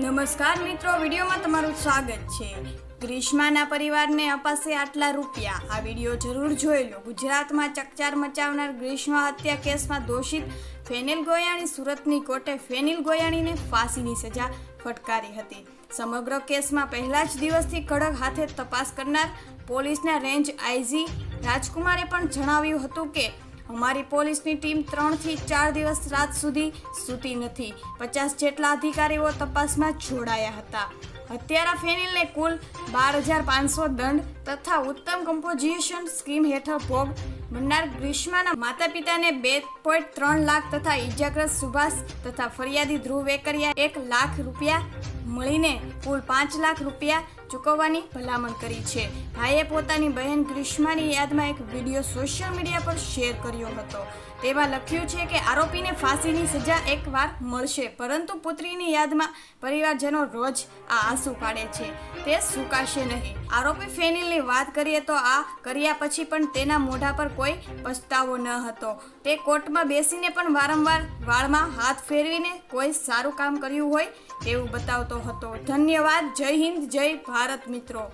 નમસ્કાર મિત્રો, વિડીયોમાં તમારું સ્વાગત છે. ગ્રીષ્માના પરિવારને અપાશે આટલા રૂપિયા. આ વીડિયો જરૂર જોઈ લો. ગુજરાતમાં ચકચાર મચાવનાર ગ્રીષ્મા હત્યા કેસમાં દોષિત ફેનિલ ગોયાણી સુરતની કોર્ટે ફેનિલ ગોયાણીને ફાંસીની સજા ફટકારી હતી. સમગ્ર કેસમાં પહેલા જ દિવસથી કડક હાથે તપાસ કરનાર પોલીસના રેન્જ આઈજી રાજકુમારે પણ જણાવ્યું હતું કે અમારી પોલીસની ટીમ ત્રણથી ચાર દિવસ રાત સુધી સૂતી નથી. પચાસ જેટલા અધિકારીઓ તપાસમાં જોડાયા હતા. હત્યારા ફેનિલને કુલ બાર હજાર પાંચસો દંડ તથા ઉત્તમ કમ્પોઝિશન સ્કીમ હેઠળ ભોગ બનનાર ગ્રીષ્માના માતા પિતાને બે પોઈન્ટ ત્રણ લાખ તથા ઈજાગ્રસ્ત સુભાષ તથા ફરિયાદી ધ્રુવ વેકરિયા એક લાખ રૂપિયા મળીને કુલ પાંચ લાખ રૂપિયા ચૂકવવાની ભલામણ કરી છે. ભાઈએ પોતાની બહેન ગ્રીષ્માની યાદમાં એક વીડિયો સોશિયલ મીડિયા પર શેર કર્યો હતો. તેમાં લખ્યું છે કે આરોપીને ફાંસીની સજા એકવાર મળશે, પરંતુ પુત્રીની યાદમાં પરિવારજનો રોજ આ આંસુ પાડે છે. તે સુકાશે નહીં. આરોપી ફેનિલની વાત કરીએ તો આ કર્યા પછી પણ તેના મોઢા પર કોઈ પછતાવો ન હતો. તે કોર્ટમાં બેસીને પણ વારંવાર વાળમાં હાથ ફેરવીને કોઈ સારું કામ કર્યું હોય તેવું બતાવતો હતો. ધન્યવાદ. જય હિન્દ. જય ભારત મિત્રો.